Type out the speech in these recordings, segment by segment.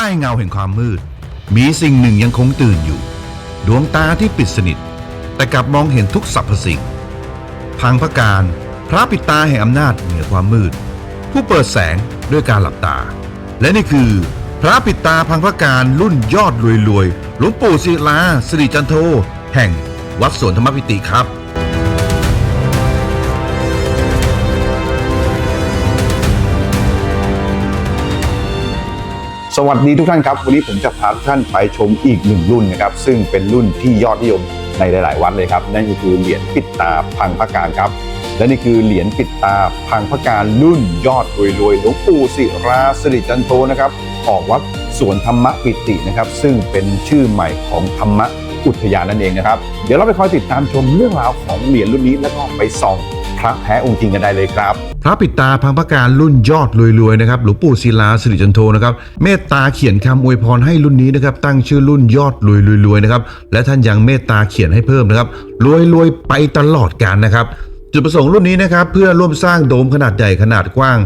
ต้เงาแห่งความมืด มีสิ่งหนึ่งยังคงตื่นอยู่ ดวงตาที่ปิดสนิท แต่กลับมองเห็นทุกสรรพสิ่ง พังพระการพระปิดตาแห่งอำนาจเหนือความมืด ผู้เปิดแสงด้วยการหลับตา และนี่คือ พระปิดตาพังพระการรุ่นยอดรวยรวยๆหลวงปู่ศิลาสิริจันโท แห่งวัดสวนธรรมปิติครับ สวัสดีทุกท่านครับ วันนี้ผมจะพาทุกท่านไปชมอีกหนึ่งรุ่นนะครับ ซึ่งเป็นรุ่นที่ยอดนิยมในหลาย ๆ วัดเลยครับ นั่นก็คือเหรียญปิดตาพังพระการครับ และนี่คือเหรียญปิดตาพังพระการรุ่นยอดรวยรวยๆหลวงปู่ศิราสิริจันโทนะครับออกวัดสวนธรรมปิตินะครับ ซึ่งเป็นชื่อใหม่ของธรรมอุทยานนั่นเองนะครับ เดี๋ยวเราไปคอยติดตามชมเรื่องราวของเหรียญรุ่นนี้แล้วก็ไปส่อง พระแท้องค์จริงกันได้เลยครับพระปิดตาพังพระการรุ่นยอดรวยๆนะครับหลวงปู่ศิลาสิริจันโทนะครับเมตตาเขียนคำอวยพรให้รุ่นนี้นะครับตั้งชื่อรุ่นยอดรวยๆนะครับและท่านยังเมตตาเขียนให้เพิ่มนะครับรวยๆไปตลอดกาลนะครับจุดประสงค์รุ่นนี้นะครับเพื่อร่วมสร้างโดมขนาดใหญ่ขนาดกว้าง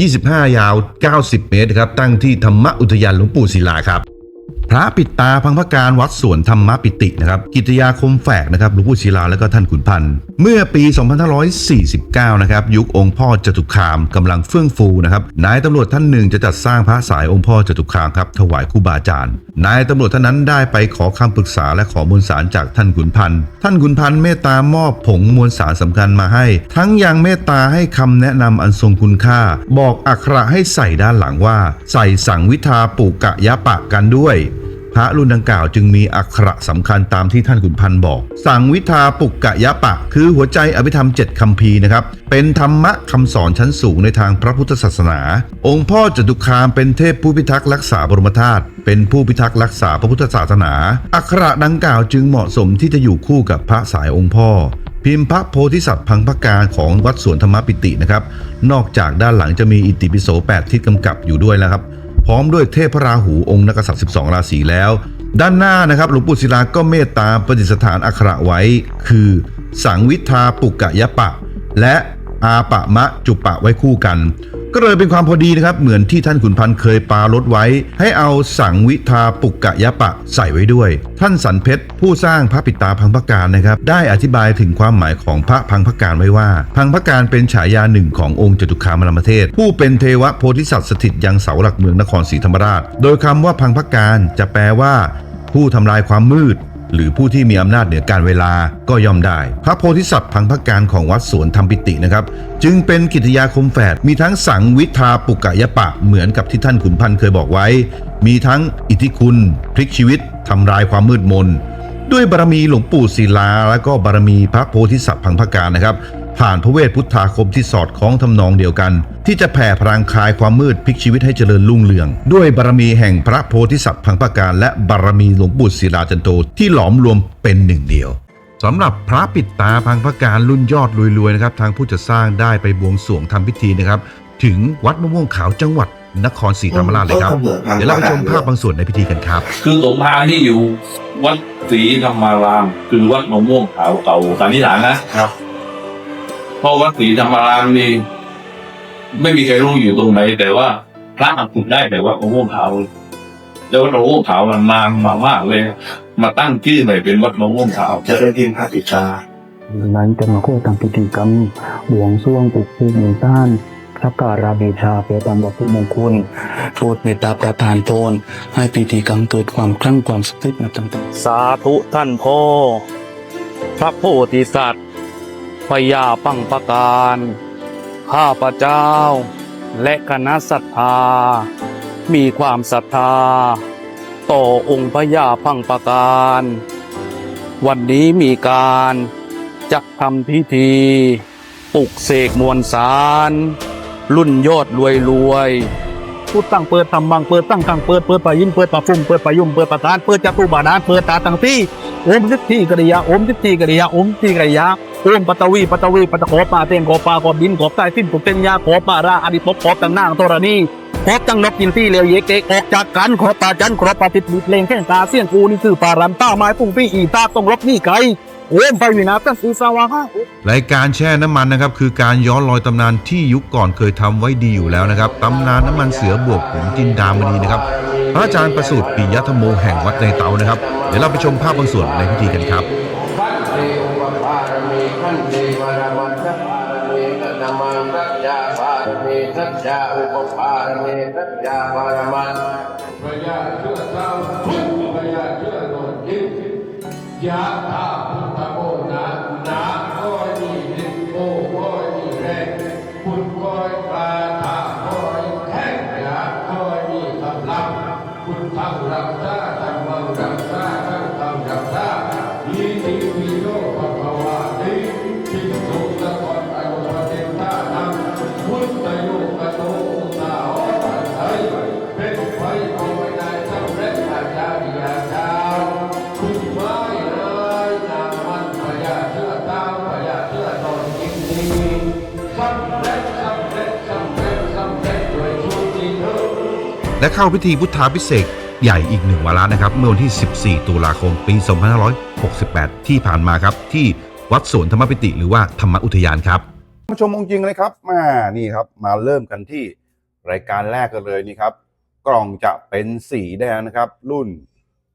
25 ยาว 90 เมตรครับตั้งที่ธรรมอุทยานหลวงปู่ศิลาครับ พระปิดตาพังพระการวัดสวนธรรมปิตินะครับกิตยาคมแฝกนะครับหลวงปู่ศิลาและก็ท่านขุนพันธ์เมื่อปี 2549 นะครับยุคองค์พ่อจตุคามกำลังเฟื่องฟูนะครับนายตำรวจท่านหนึ่งจะจัดสร้างพระสายองค์พ่อจตุคามครับถวายครูบาอาจารย์นายตำรวจท่านนั้นได้ไปขอคำปรึกษาและขอมวลสารจากท่านขุนพันธ์ท่านขุนพันธ์เมตตามอบผงมวลสารสำคัญมาให้ ทั้งยังเมตตาให้คำแนะนำอันทรงคุณค่า บอกอักขระให้ใส่ด้านหลังว่า ใส่สังวิทาปุกะยะปะกันด้วย พระรุ่นดังกล่าวจึงมีอักขระสำคัญตามที่ท่านขุนพันธ์บอก สังวิทาปุกกะยะปะ คือหัวใจอภิธรรมเจ็ดคำพีนะครับ เป็นธรรมะคำสอนชั้นสูงในทางพระพุทธศาสนา องค์พ่อจตุคามเป็นเทพผู้พิทักษ์รักษาบรมธาตุเป็นผู้พิทักษ์รักษาพระพุทธศาสนา อักขระดังกล่าวจึงเหมาะสมที่จะอยู่คู่กับพระสายองค์พ่อพิมพ์พระโพธิสัตว์พังพระการของวัดสวนธรรมปิตินะครับ นอกจากด้านหลังจะมีอิติปิโส 8ทิศกำกับอยู่ด้วยแล้วครับ พร้อมด้วยเทพราหูองค์นักษัตริย์12 ราศีแล้ว ด้านหน้านะครับหลวงปู่ศิลาก็เมตตาประดิษฐานอักขระไว้ คือ สังวิทาปุกกะยะปะ และอาปะมะจุปะไว้คู่กัน ก็เลยเป็นความพอดีนะครับ เหมือนที่ท่านขุนพันธ์เคยปารถไว้ ให้เอาสังวิทาปุกกะยะปะใส่ไว้ด้วย ท่านสันเพชรผู้สร้างพระปิตาพังพการนะครับ ได้อธิบายถึงความหมายของพระพังพการไว้ว่า พังพการเป็นฉายาหนึ่งขององค์จตุคามรามเทศ ผู้เป็นเทวโพธิสัตว์สถิตยังเสาหลักเมืองนครศรีธรรมราช โดยคำว่าพังพการจะแปลว่าผู้ทำลายความมืด หรือผู้ที่มีอำนาจเหนือการเวลาก็ย่อมได้ พระโพธิสัตว์พังพักการของวัดสวนธรรมปิตินะครับ จึงเป็นกิจยาคมแฝดมีทั้งสังวิทาปุกกะยะปะเหมือนกับที่ท่านขุนพันธ์เคยบอกไว้ มีทั้งอิทธิคุณ พลิกชีวิตทำลายความมืดมนด้วยบารมีหลวงปู่ศิลา และก็บารมีพระโพธิสัตว์พังพักการนะครับ ผ่านพระเวทพุทธาคมที่สอดคล้องทำนองเดียวกัน ที่จะแผ่พลังคลายความมืดพลิกชีวิตให้เจริญรุ่งเรือง ด้วยบารมีแห่งพระโพธิสัตว์พังพระการ และบารมีหลวงปู่ศิลาจันโตที่หลอมรวมเป็นหนึ่งเดียวสำหรับพระปิดตาพังพระการรุ่นยอดรวยๆนะครับทางผู้จะสร้างได้ไปบวงสรวงทำพิธีนะครับ ถึงวัดมะม่วงขาวจังหวัดนครศรีธรรมราชเลยครับ เดี๋ยวเราไปชมภาพบางส่วนในพิธีกันครับ คือสมภารที่อยู่วัดศรีธรรมาราม คือวัดมะม่วงขาวเก่าสันนิษฐานนะครับ เพราะวัดศรีธรรมารามนี่ไม่มีใครรู้อยู่ตรงไหน แต่ว่าพระมาขุดได้แต่ว่ามะม่วงขาวแล้ววัดมะม่วงขาวมันนานมามากเลย มาตั้งชื่อใหม่เป็นวัดมะม่วงขาวจะได้ดินพระปิดตาหลังจากมาโคทำพิธีกรรมบวงสรวงปลุกภูมิต้านพระการาบีชาเพื่อตามวัตถุมงคลโปรดเมตตาประทานพรให้พิธีกรรมเกิดความคลั่งความศักดิ์สิทธิ์นับตั้งแต่สาธุท่านพ่อ พระโพธิสัตว์ พญาปังประการ ข้าพระเจ้า และคณะศรัทธา มีความศรัทธา ต่อองค์พญาพังประการ วันนี้มีการจัดทำพิธีปลุกเสกมวลสาร รุ่นยอดรวยรวยพูดตั้งเปิดทำบังเปิดตั้งตั้งเปิดเปิดปายินเปิดปาฟุ้มเปิดปายุ่มเปิดปาทานเปิดจัตุบาดาลเปิดตาตั้งที่อมทิฏฐิกริยาอมทิฏฐิกริยาอมทิฏฐิกริยา อมปัตตวีปัตวีปัตตโขปาเตงโขปาขอบินขอใต้สิ้นปุกเตนยาขอปาราอดิภพขอบตั้งนางธรณีขพบจังนกกินที่เลียวเยกเกออกจากกันขอตาจันขอปาติดมิดเลงแข้งตาเสี้ยนกูนี่คือปารันต้าไม้ปุ่งปี้อีตาต้องรบนี่ไกลโอ้มไปวินาตั้งสีสวาฮะรายการแช่น้ำมันนะครับ คือการย้อนรอยตำนานที่ยุคก่อนเคยทำไว้ดีอยู่แล้วนะครับตำนานน้ำมันเสือบวกผงจินดามณีนะครับพระอาจารย์ประสูติปิยธรรมโมแห่งวัดในเตานะครับ เดี๋ยวเราไปชมภาพบางส่วนในพิธีกันครับ เตอุปปารมีขันเตวรมัตถปารมีกัตมังรัจญาปารมีสัจจาอุปปารมีสัจจาปารมัตพระยาเชื่อเจ้าพุทธพระยาเชื่อโดนทิพย์ยะธาพุทธโอนา และเข้าพิธีพุทธาพิเศษใหญ่อีกหนึ่งวาระนะครับ เมื่อวันที่ 14 ตุลาคม ปี 2568 ที่ผ่านมาครับ ที่วัดสวนธรรมปิติหรือว่าธรรมอุทยานครับมาชมองค์จริงเลยครับมานี่ครับ มาเริ่มกันที่รายการแรกกันเลยนี่ครับ กล่องจะเป็นสีแดงนะครับ รุ่น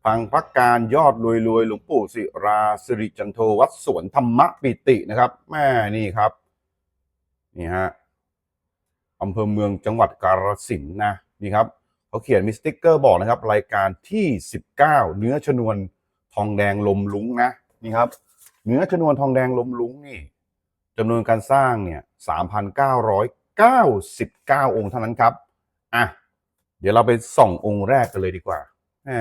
พังพักการยอดรวยรวยหลวงปู่ศิราสิริจันโทวัดสวนธรรมปิตินะครับแม่นี่ครับ นี่ฮะอำเภอเมืองจังหวัดกาฬสินธุ์นะนี่ครับเขาเขียนมีสติ๊กเกอร์บอกนะครับ รายการที่ 19 เนื้อชนวนทองแดงลมลุงนะนี่ครับ เนื้อชนวนทองแดงลมลุงนี่จำนวนการสร้างเนี่ย 3,999 องค์เท่านั้นครับอะ เดี๋ยวเราไปส่ององค์แรกกันเลยดีกว่าแหม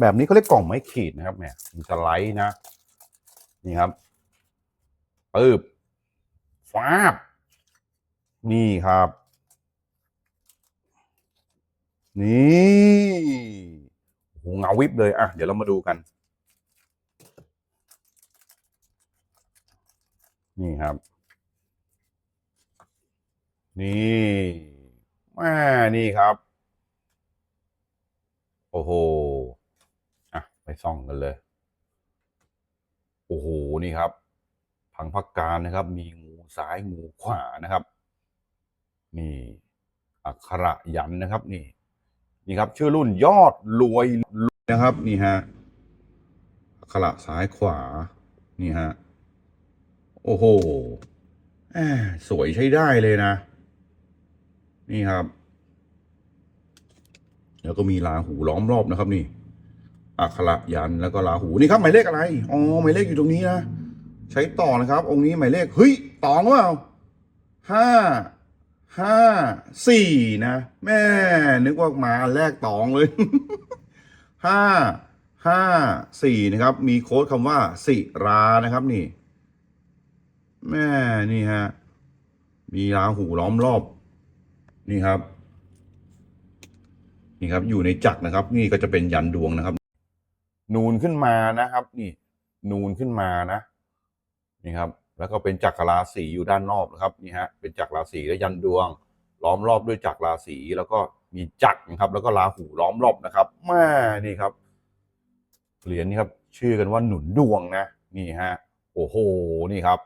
แบบนี้เขาเรียกกล่องไม้ขีดนะครับแหมมันจะไลท์นะ นี่ครับปึ๊บฟ้าบ นี่ครับ นี่โอ้โหเงาวิบเลย อะ เดี๋ยวเรามาดูกัน นี่ครับ นี่แม่นี่ครับ โอ้โห อะ ไปส่องกันเลย โอ้โห นี่ครับพังพักการนะครับ มีงูซ้ายงูขวานะครับ นี่ อักขระยันนะครับ นี่ นี่ครับ ชื่อรุ่นยอดรวยนะครับ นี่ฮะ อักขระซ้ายขวา นี่ฮะ โอ้โหแหมสวยใช้ได้เลยนะ นี่ครับ แล้วก็มีลาหูล้อมรอบนะครับ นี่อักขระยันแล้วก็ลาหูนี่ครับหมายเลขอะไรอ๋อหมายเลขอยู่ตรงนี้นะใช้ต่อนะครับ องค์นี้หมายเลขเฮ้ยตองว่าห้าห้าสี่นะ แม่นึกว่ามาแรกตองเลยห้าห้าสี่นะครับ มีโค้ดคำว่าสิรานะครับนี่ แม่นี่ฮะมีราหูล้อมรอบ นี่ครับ นี่ครับ อยู่ในจักรนะครับ นี่ก็จะเป็นยันดวงนะครับ นูนขึ้นมานะครับ นี่ นูนขึ้นมานะ นี่ครับ แล้วก็เป็นจักรราศีอยู่ด้านนอกนะครับ นี่ฮะ เป็นจักรราศีและยันดวง ล้อมรอบด้วยจักรราศีแล้วก็มีจักรนะครับ แล้วก็ราหูล้อมรอบนะครับแม่นี่ครับ เหรียญนี่ครับ ชื่อกันว่าหนุนดวงนะ นี่ฮะ โอ้โห นี่ครับ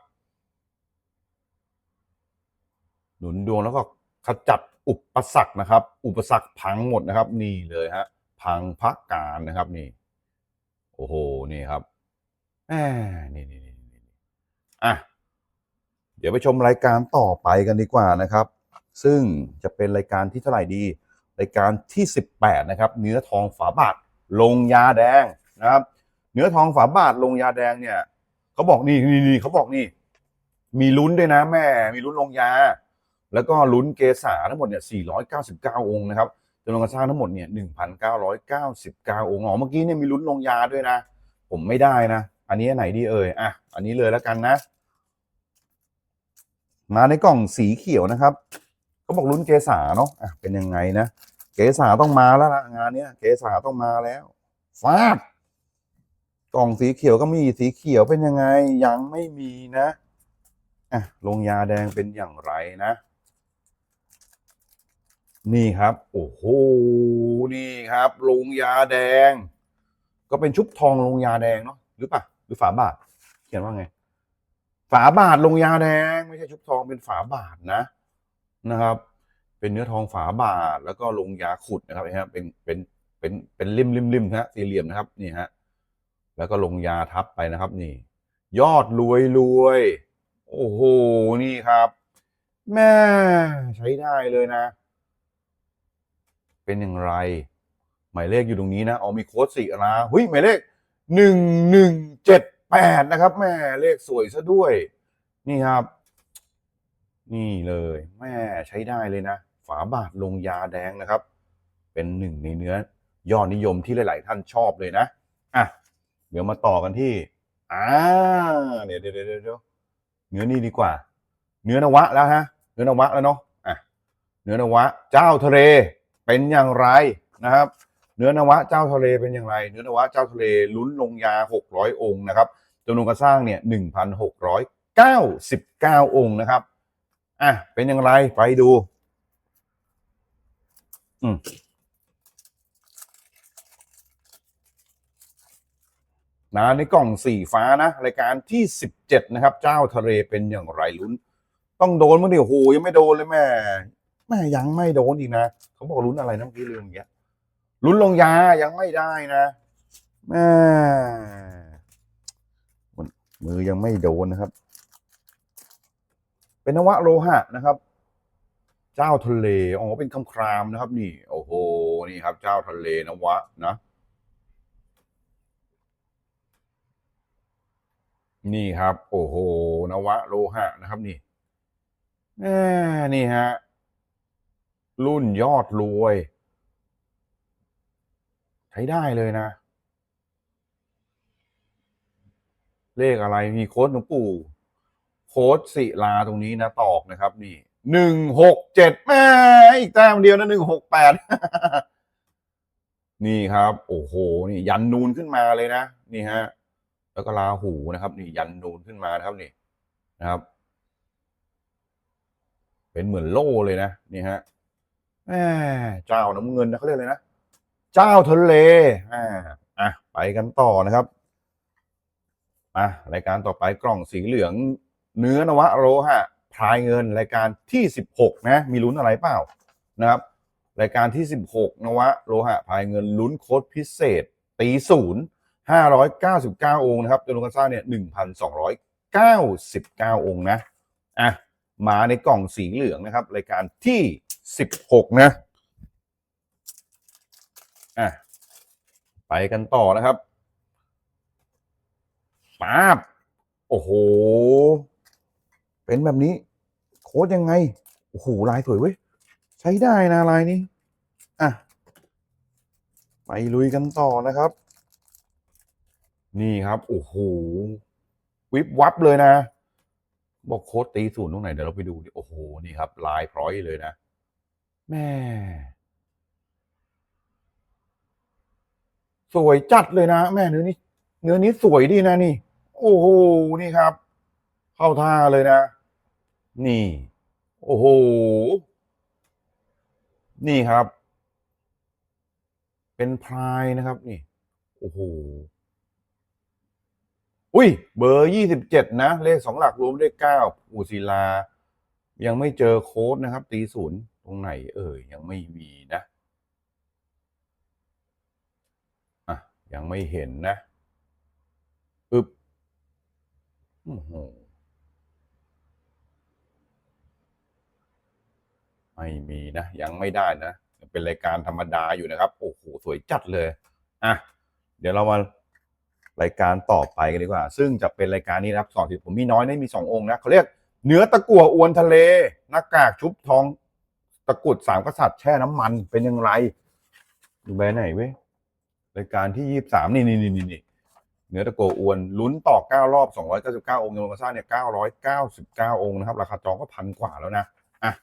หนุนดวงแล้วก็ขจัด อุปสรรคนะครับ อุปสรรคพังหมดนะครับ นี่เลยฮะพังพักการนะครับนี่ โอ้โหนี่ครับแหมนี่นี่นี่นี่อะเดี๋ยวไปชมรายการต่อไปกันดีกว่านะครับ ซึ่งจะเป็นรายการที่เท่าไหร่ดี รายการที่ 18 นะครับ เนื้อทองฝาบาทลงยาแดงนะครับ เนื้อทองฝาบาทลงยาแดงเนี่ยเขาบอกนี่นี่นี่เขาบอกนี่ มีลุ้นด้วยนะแม่ มีลุ้นลงยา แล้วก็ลุ้นเกษาทั้งหมดเนี่ย 499 องค์นะครับจำนวนการสร้างทั้งหมดเนี่ย 1,999 องค์อ๋อเมื่อกี้เนี่ยมีลุ้นลงยาด้วยนะ ผมไม่ได้นะ อันนี้ไหนดีเอ่ย อะ อันนี้เลยแล้วกันนะ มาในกล่องสีเขียวนะครับเขาบอกลุ้นเกษาเนาะ อะ เป็นยังไงนะ เกษาต้องมาแล้วละงานเนี้ย เกษาต้องมาแล้วฟาด กล่องสีเขียวก็มีสีเขียวเป็นยังไง ยังไม่มีนะ อะ ลงยาแดงเป็นอย่างไรนะ นี่ครับ โอ้โห นี่ครับลงยาแดง ก็เป็นชุบทองลงยาแดงเนาะหรือเปล่าหรือฝาบาท เขียนว่าไง ฝาบาทลงยาแดง ไม่ใช่ชุบทองเป็นฝาบาทนะนะครับ เป็นเนื้อทองฝาบาทแล้วก็ลงยาขุดนะครับนะฮะเป็นเป็นเป็นเป็นริมริมริมฮะสี่เหลี่ยมนะครับนี่ฮะแล้วก็ลงยาทับไปนะครับ นี่ ยอดรวยรวย โอ้โหนี่ครับ แม่ใช้ได้เลยนะ เป็นอย่างไร หมายเลขอยู่ตรงนี้นะเอามีโค้ดสี่นะเฮ้ยหมายเลขหนึ่งหนึ่งเจ็ดแปดนะครับแม่เลขสวยซะด้วย นี่ครับ นี่เลยแม่ใช้ได้เลยนะ ฝาบาทลงยาแดงนะครับ เป็นหนึ่งในเนื้อยอดนิยมที่หลาย ๆ ท่านชอบเลยนะอะเดี๋ยวมาต่อกันที่อ่าเดี๋ยวเดี๋ยวเดี๋ยวเดี๋ยวเนื้อนี่ดีกว่า เนื้อนวะแล้วฮะ เนื้อนวะแล้วเนาะอะเนื้อนวะ เจ้าทะเล เป็นอย่างไรนะครับ เนื้อนวะเจ้าทะเลเป็นอย่างไร เนื้อนวะเจ้าทะเลลุ้นลงยา 600 องค์นะครับจำนวนการสร้างเนี่ย1,699 องค์นะครับอะเป็นอย่างไรไปดู อืมนะในกล่องสีฟ้านะรายการที่ 17 นะครับ เจ้าทะเลเป็นอย่างไรลุ้น ต้องโดนมั้งดิโอ้โหยังไม่โดนเลยแม่ แม่ยังไม่โดนอีกนะเขาบอกลุ้นอะไรนะเมื่อกี้ลืมอย่างเงี้ยลุ้นลงยายังไม่ได้นะแม่มือยังไม่โดนนะครับ เป็นนวะโลหะนะครับ เจ้าทะเลอ๋อเป็นคำครามนะครับ นี่ โอ้โหนี่ครับ เจ้าทะเลนวะนะนี่ครับ โอ้โหนวะโลหะนะครับ นี่แหม่นี่ฮะ รุ่นยอดรวย ใช้ได้เลยนะ เลขอะไรมีโค้ดหลวงปู่ โค้ดศิลาตรงนี้นะ ตอกนะครับนี่หนึ่งหกเจ็ดแม่อีกแต้มเดียวนะหนึ่งหกแปดนี่ครับ โอ้โห นี่ ยันนูนขึ้นมาเลยนะ นี่ฮะ แล้วก็ลาหูนะครับ นี่ยันนูนขึ้นมานะครับนี่นะครับ เป็นเหมือนโล่เลยนะ นี่ฮะ แหมเจ้าน้ำเงินนะเขาเรียกอะไรนะ เจ้าทะเลอ่าอะไปกันต่อนะครับมารายการต่อไปกล่องสีเหลือง เนื้อนวะโลหะพรายเงินรายการที่สิบหกนะ มีลุ้นอะไรเปล่านะครับ รายการที่สิบหกนวะโลหะพรายเงินลุ้นโค้ดพิเศษ ตีศูนย์ห้าร้อยเก้าสิบเก้าองค์นะครับจำนวนการสร้างเนี่ยหนึ่งพันสองร้อยเก้าสิบเก้าองค์นะอะ มาในกล่องสีเหลืองนะครับ รายการที่สิบหกนะอะไปกันต่อนะครับป๊าบโอ้โห เป็นแบบนี้ โค้ดยังไง โอ้โห ลายสวยเว้ย ใช้ได้นะลายนี้ อะ ไปลุยกันต่อนะครับ นี่ครับ โอ้โห วิบวับเลยนะ บอกโค้ดตีศูนย์ตรงไหนเดี๋ยวเราไปดูดิโอ้โหนี่ครับ ลายพร้อยเลยนะแม่สวยจัดเลยนะ แม่เนื้อนี้เนื้อนี้สวยดีนะนี่ โอ้โหนี่ครับ เข้าท่าเลยนะ นี่ โอ้โหนี่ครับ เป็นพรายนะครับ นี่ โอ้โห อุ้ย เบอร์ยี่สิบเจ็ดนะ เลขสองหลักรวมด้วยเก้าอูศิลา ยังไม่เจอโค้ดนะครับ ตีศูนย์ตรงไหน เอ่ยยังไม่มีนะอะยังไม่เห็นนะอึบโอ้โหไม่มีนะ ยังไม่ได้นะ เป็นรายการธรรมดาอยู่นะครับ โอ้โห สวยจัดเลย อะ เดี๋ยวเรามา รายการต่อไปกันดีกว่า ซึ่งจะเป็นรายการนี้นะครับสอนที่ผมมีน้อยนะมีสององค์นะเขาเรียกเนื้อตะกั่วอวนทะเลหน้ากากชุบทองตะกุดสามกษัตริย์แช่น้ำมันเป็นยังไงดูใบไหนเว้ยรายการที่ยี่สิบสามนี่นี่นี่นี่นเนื้อตะกัวอวนลุ้นต่อเก้ารอบสองร้อยเก้าสิบเก้าองค์โยนมาสร้าเนี่ยเก้าร้อยเก้าสิบเก้าองค์นะครับ ราคาจองก็พันกว่าแล้วนะ อะ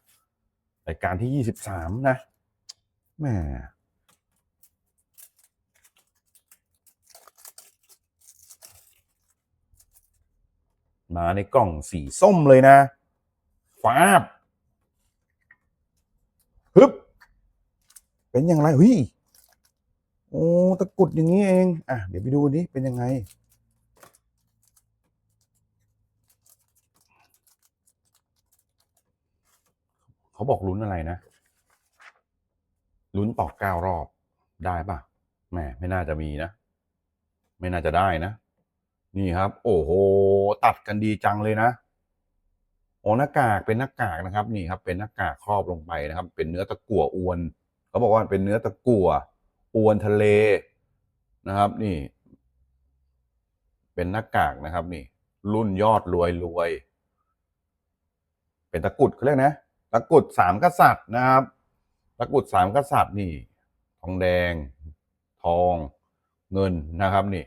รายการที่ยี่สิบสามนะแหม มาในกล่องสีส้มเลยนะฟ้าบฮึบเป็นอย่างไรเฮ้ยโอ้ตะกุดอย่างนี้เอง อะ เดี๋ยวไปดูดิเป็นยังไง เขาบอกลุ้นอะไรนะลุ้นต่อเก้ารอบได้ปะแหมไม่น่าจะมีนะ ไม่น่าจะได้นะ นี่ครับ โอ้โห ตัดกันดีจังเลยนะโอ้หน้ากากเป็นหน้ากากนะครับ นี่ครับ เป็นหน้ากากครอบลงไปนะครับ เป็นเนื้อตะกั่วอวนเขาบอกว่าเป็นเนื้อตะกั่วอวนทะเลนะครับ นี่ เป็นหน้ากากนะครับ นี่ รุ่นยอดรวยรวย เป็นตะกุดเขาเรียกนะตะกุดสามกษัตริย์นะครับตะกุดสามกษัตริย์นี่ ทองแดง ทอง เงินนะครับ นี่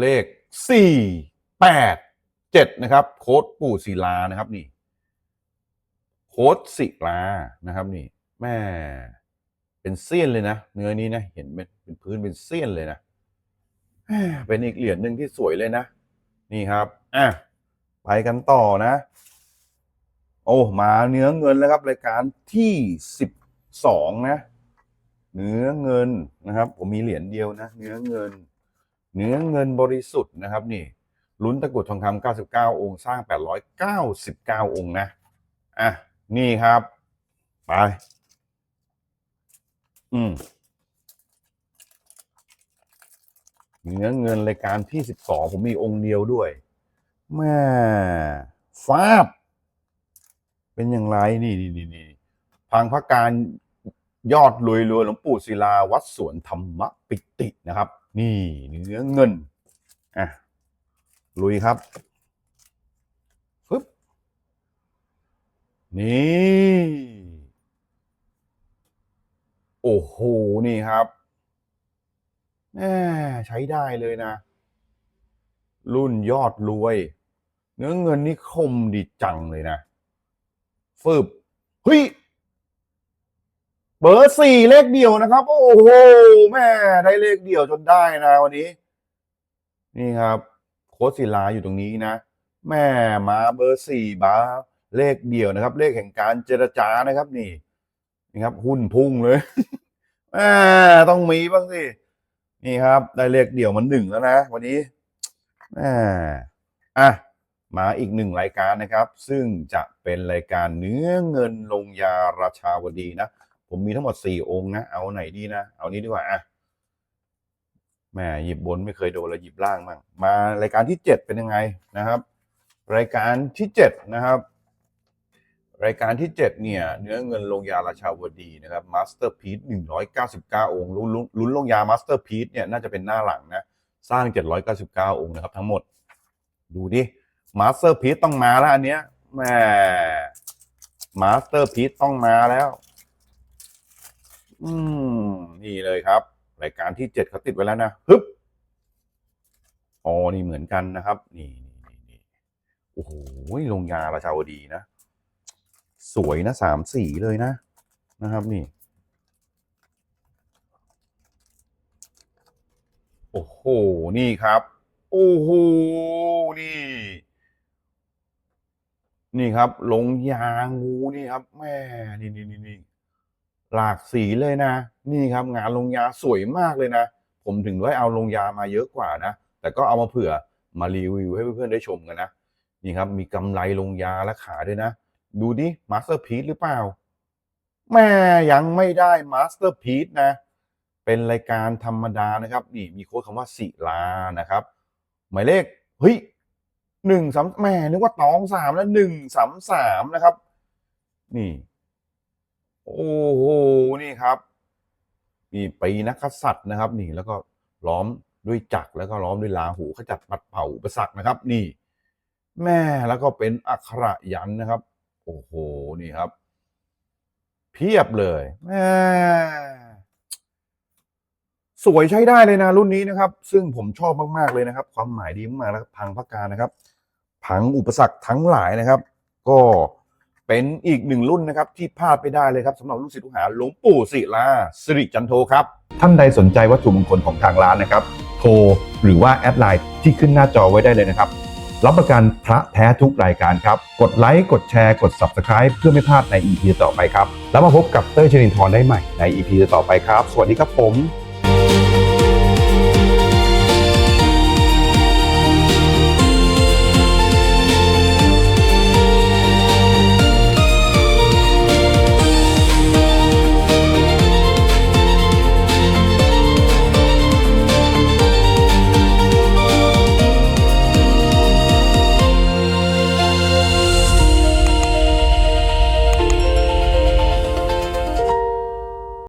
เลขสี่แปดเจ็ดนะครับ โค้ดปู่ศิลานะครับนี่ โค้ดศิลานะครับนี่แม่เป็นเสี้ยนเลยนะ เนื้อนี้นะ เห็นเป็นพื้นเป็นเสี้ยนเลยนะเป็นอีกเหรียญหนึ่งที่สวยเลยนะ นี่ครับอะไปกันต่อนะ โอ้มาเนื้อเงินแล้วครับรายการที่สิบสองนะ เนื้อเงินนะครับ ผมมีเหรียญเดียวนะ เนื้อเงิน เนื้อเงินบริสุทธิ์นะครับนี่ลุ้นตะกุดทองคำ99 องค์สร้าง 899 องค์นะอะนี่ครับ ไป อืมเนื้อเงินรายการที่ 12 ผมมีองค์เดียวด้วยแม่ฟาบ เป็นอย่างไรนี่นี่นี่นี่พังพระการยอดรวยรวยหลวงปู่ศิลาวัดสวนธรรมปิตินะครับ นี่เนื้อเงิน อะ ลุยครับฟึบนี่ โอ้โห นี่ครับแหม่ใช้ได้เลยนะ รุ่นยอดรวย เนื้อเงินนี่คมดีจังเลยนะฟึบเฮ้ย เบอร์สี่เลขเดียวนะครับ โอ้โหแม่ได้เลขเดียวจนได้นะวันนี้ นี่ครับ โค้ชศิลาอยู่ตรงนี้นะ แม่มาเบอร์สี่บาเลขเดียวนะครับ เลขแห่งการเจรจานะครับ นี่นี่ครับ หุ้นพุ่งเลยแม่ต้องมีบ้างสินี่ครับ ได้เลขเดี่ยวมันหนึ่งแล้วนะวันนี้แม่อะมาอีกหนึ่งรายการนะครับ ซึ่งจะเป็นรายการเนื้อเงินลงยาราชาวดีนะ ผมมีทั้งหมดสี่องค์นะ เอาไหนดีนะ เอานี้ดีกว่าอะแหม่หยิบบนไม่เคยโดนแล้วหยิบล่างบ้างมารายการที่เจ็ดเป็นยังไงนะครับ รายการที่เจ็ดนะครับ รายการที่เจ็ดเนี่ย เนื้อเงินลงยาราชาวดีนะครับมาสเตอร์พีซหนึ่งร้อยเก้าสิบเก้าองค์ลุ้นลุ้นลงยามาสเตอร์พีซเนี่ยน่าจะเป็นหน้าหลังนะ สร้างเจ็ดร้อยเก้าสิบเก้าองค์นะครับ ทั้งหมด ดูดิมาสเตอร์พีซต้องมาแล้วอันเนี้ยแหม่มาสเตอร์พีซต้องมาแล้ว อืมนี่เลยครับ รายการที่เจ็ดเขาติดไว้แล้วนะฮึบอ๋อนี่เหมือนกันนะครับนี่นี่นี่นี่โอ้โหลงยาราชาวดีนะ สวยนะสามสีเลยนะ นะครับนี่ โอ้โห นี่ครับ โอ้โห นี่ นี่ครับ ลงยางูนี่ครับแม่นี่นี่นี่นี่ หลากสีเลยนะ นี่ครับงานลงยาสวยมากเลยนะ ผมถึงได้เอาลงยามาเยอะกว่านะ แต่ก็เอามาเผื่อมารีวิวให้เพื่อนๆได้ชมกันนะ นี่ครับมีกำไรลงยาและขาด้วยนะ ดูดิมาสเตอร์พี e หรือเปล่า แม่ยังไม่ได้มาสเตอร์พี e นะ เป็นรายการธรรมดานะครับ นี่มีโค้ดคำว่าศิลานะครับ หมายเลขเฮ้ยหนึ่งสามแม่นึกว่าตองสามแล้วหนึ่งสามสามนะครับ นี่ โอ้โหนี่ครับนี่ปีนักกษัตริย์นะครับ นี่แล้วก็ล้อมด้วยจักรแล้วก็ล้อมด้วยลาหูขจัดปัดเป่าอุปสรรคนะครับ นี่ แม่แล้วก็เป็นอักขระยันนะครับ โอ้โหนี่ครับ เพียบเลยแม่สวยใช้ได้เลยนะรุ่นนี้นะครับ ซึ่งผมชอบมาก ๆ เลยนะครับ ความหมายดีมากแล้วพังพักการนะครับ พังอุปสรรคทั้งหลายนะครับ ก็ เป็นอีกหนึ่งรุ่นนะครับที่พลาดไปได้เลยครับสำหรับลูกศิษย์ลูกหาหลวงปู่ศิลาสิริจันโทครับท่านใดสนใจวัตถุมงคลของทางร้านนะครับ โทรหรือว่าแอดไลน์ที่ขึ้นหน้าจอไว้ได้เลยนะครับ รับประกันพระแท้ทุกรายการครับ กดไลค์กดแชร์กด Subscribe เพื่อไม่พลาดใน EP ต่อไปครับ แล้วมาพบกับเต้ยชนินทร์ได้ใหม่ใน EP ต่อไปครับ สวัสดีครับผม